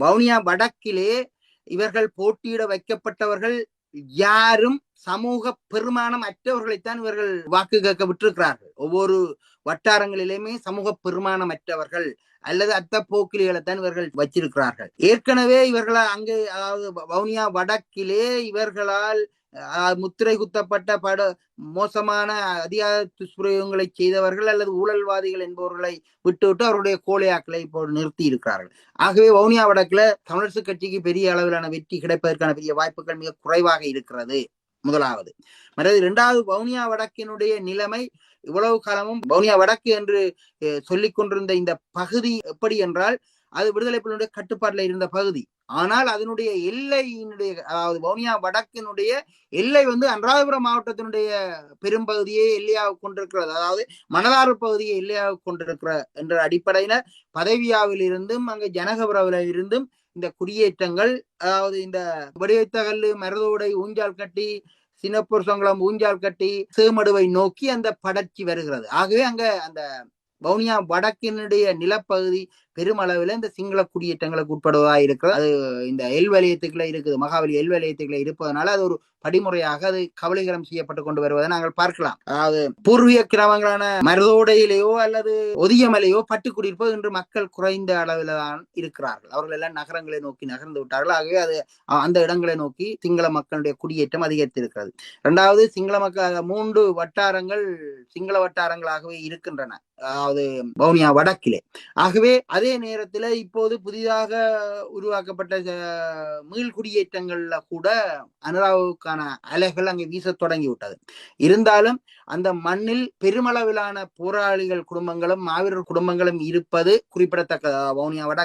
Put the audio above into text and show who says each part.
Speaker 1: வவுனியா வடக்கிலே இவர்கள் போட்டியிட வைக்கப்பட்டவர்கள் யாரும் சமூக பெருமானம் அற்றவர்களைத்தான் இவர்கள் வாக்கு கேட்க விட்டிருக்கிறார்கள். ஒவ்வொரு வட்டாரங்களிலுமே சமூக பெருமானம் அற்றவர்கள் அல்லது அத்த போக்கிலிகளைத்தான் இவர்கள் வச்சிருக்கிறார்கள். ஏற்கனவே இவர்களால் அங்கு அதாவது வவுனியா வடக்கிலே இவர்களால் முத்திரை குத்தப்பட்ட பட மோசமான அதிகார துஷ்பிரயோகங்களை செய்தவர்கள் அல்லது ஊழல்வாதிகள் என்பவர்களை விட்டுவிட்டு அவருடைய கோழையாக்களை இப்போ நிறுத்தி இருக்கிறார்கள். ஆகவே வவுனியா வடக்குல தமிழரசு கட்சிக்கு பெரிய அளவிலான வெற்றி கிடைப்பதற்கான பெரிய வாய்ப்புகள் மிக குறைவாக இருக்கிறது. முதலாவது. மற்றது இரண்டாவது வவுனியா வடக்கினுடைய நிலைமை இவ்வளவு காலமும் வவுனியா வடக்கு என்று சொல்லிக் கொண்டிருந்த இந்த பகுதி எப்படி என்றால் அது விடுதலை புலிகளுடைய கட்டுப்பாட்டில் இருந்த பகுதி. ஆனால் அதனுடைய எல்லையினுடைய அதாவது வவுனியா வடக்கினுடைய எல்லை வந்து அனுராதபுரம் மாவட்டத்தினுடைய பெரும்பகுதியை எல்லையாக கொண்டிருக்கிறது. அதாவது மணலாறு பகுதியை எல்லையாக கொண்டிருக்கிற என்ற அடிப்படையில பதவியாவில் இருந்தும் அங்கு ஜனகபுரவில இருந்தும் இந்த குடியேற்றங்கள் அதாவது இந்த வடிவைத்தகல்லு மருதோடை ஊஞ்சால் கட்டி சின்னப்பூர் சங்கலம் ஊஞ்சால் கட்டி சேமடுவை நோக்கி அந்த படர்ச்சி வருகிறது. ஆகவே அங்க அந்த வவுனியா வடக்கினுடைய நிலப்பகுதி பெருமளவில் இந்த சிங்கள குடியேற்றங்களுக்கு உட்படுவதாக இருக்கிறது. அது இந்த எல் வலயத்துக்குள்ள இருக்குது. மகாவலி எல் வலயத்துக்குள்ள இருப்பதனால அது ஒரு படிமுறையாக அது கபலீகரம் செய்யப்பட்டு கொண்டு வருவதை நாங்கள் பார்க்கலாம். அதாவது பூர்வீக கிராமங்களான மருதோடையிலேயோ அல்லது ஒதியமலையோ பட்டுக்குடியிருப்போ இன்று மக்கள் குறைந்த அளவில் தான் இருக்கிறார்கள். அவர்கள் எல்லாம் நகரங்களை நோக்கி நகர்ந்து விட்டார்கள். ஆகவே அது அந்த இடங்களை நோக்கி சிங்கள மக்களுடைய குடியேற்றம் அதிகரித்திருக்கிறது. இரண்டாவது சிங்கள மக்கள் மூன்று வட்டாரங்கள் சிங்கள வட்டாரங்களாகவே இருக்கின்றன. அதாவது வவுனியா வடக்கிலே. ஆகவே அதே நேரத்துல இப்போது புதிதாக உருவாக்கப்பட்ட மீள் குடியேற்றங்கள்ல கூட அனுராவுக்கான அலைகள் அங்கே வீசத் தொடங்கி விட்டது இருந்தாலும் அந்த மண்ணில் பெருமளவிலான போராளிகள் குடும்பங்களும் மாவீரர் குடும்பங்களும் இருப்பது குறிப்பிடத்தக்கது. வவுனியா வடக்கு